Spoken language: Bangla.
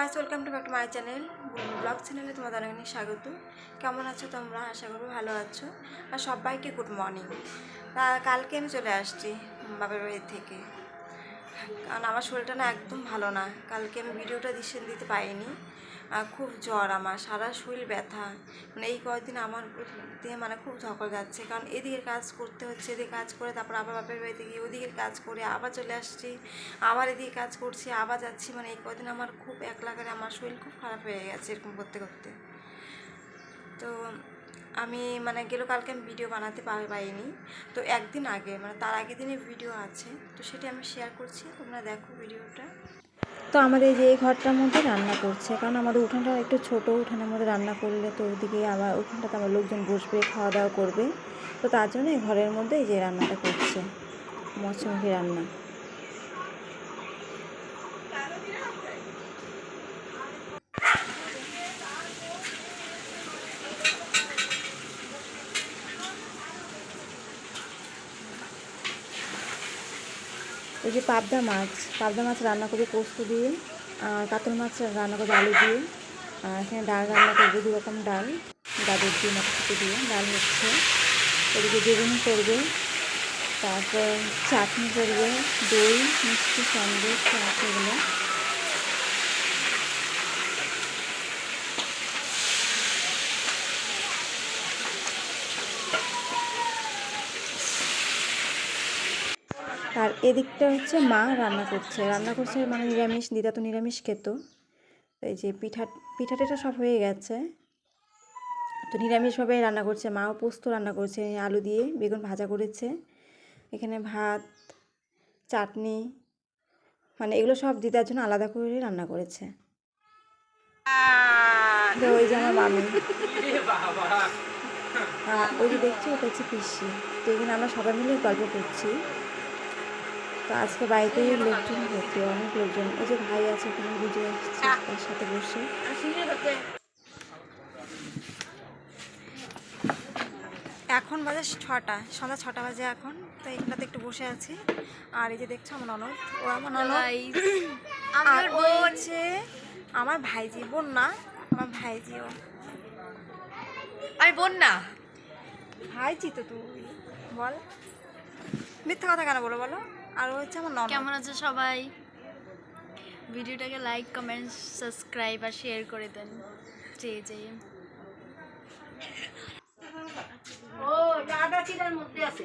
Guys welcome to back to my channel vlog চ্যানেলে তোমাদের অনেক স্বাগত। কেমন আছো তোমরা? আশা করব ভালো আছো। আর সবাইকে গুড মর্নিং তা কালকে আমি চলে আসছি বাবার বাড়ি থেকে। কারণ আমার শরীরটা না একদম ভালো না। কালকে আমি ভিডিওটা দিশে দিতে পারিনি। খুব জ্বর আমার, সারা শরীর ব্যথা। মানে এই কয়েকদিন আমার দেহে মানে খুব ধকল যাচ্ছে কারণ এদিকের কাজ করতে হচ্ছে, এদিকে কাজ করে তারপর আবার বাপের বাড়িতে গিয়ে ওদিকের কাজ করে আবার চলে আসছি, আবার এদিকে কাজ করছি, আবার যাচ্ছি। মানে এই কদিন আমার খুব একলা করে আমার শরীর খুব খারাপ হয়ে গেছে এরকম করতে করতে। তো আমি মানে গেল কালকে আমি ভিডিও বানাতে পার- পারিনি। তো একদিন আগে মানে তার আগের দিনে ভিডিও আছে। তো সেটি আমি শেয়ার করছি, তোমরা দেখো ভিডিওটা তো আমাদের এই যে এই ঘরটার মধ্যে রান্না করছে, কারণ আমাদের উঠানটা একটু ছোট, উঠানের মধ্যে রান্না করলে তো ওইদিকে আবার উঠানটাতে আমার লোকজন বসবে খাওয়া দাওয়া করবে। তো তার জন্য এই ঘরের মধ্যে এই যে রান্নাটা করছে মৎস্যমুখী রান্না। এই যে পাবদা মাছ পাবদা মাছ রান্না করবে পোস্ত দিয়ে, আর কাতল মাছ রান্না করবে আলু দিয়ে, আর এখানে ডাল রান্না করবে, দু রকম ডাল, গাজর দিয়ে, মটরশুটি দিয়ে, ডাল হচ্ছে। এদিকে বেগুন করবে, তারপর চাটনি করবে, দই, মিষ্টি, সন্দেশ এগুলো। আর এদিকটা হচ্ছে মা রান্না করছে। রান্না করছে মানে নিরামিষ, দিদা তো নিরামিষ খেত। এই যে পিঠা পিঠা টিঠা সব হয়ে গেছে। তো নিরামিষভাবে রান্না করছে মাও পোস্ত রান্না করছে, আলু দিয়ে বেগুন ভাজা করেছে। এখানে ভাত, চাটনি মানে এগুলো সব দিদার জন্য আলাদা করে রান্না করেছে। তো ওই যে আমার মামি। ওই যে দেখছি ওটা হচ্ছে পিসি। তো এখানে আমরা সবাই মিলে গল্প করছি। তো আজকে বাড়িতে লোকজন ভর্তি অনেক লোকজন। ওই যে ভাই আছে ওখানে ভিডিও আসছে তার সাথে বসে। এখন বাজে ছটা সন্ধ্যা ছটা বাজে এখন তো এখানটাতে একটু বসে আছি। আর এই যে দেখছ আমার ননদ ও আমার ননদ। আর ও হচ্ছে আমার ভাইজি বোন না আমার ভাইজি ও। আমি বোন না। ভাইজি তো তুই বল। মিথ্যা কথা কেন বলো বলো। আর হচ্ছে আমার ননদ। কেমন আছে সবাই? ভিডিওটাকে লাইক কমেন্ট সাবস্ক্রাইব আর শেয়ার করে দেন। যে যে। ও আদা চিরার মধ্যে আছে।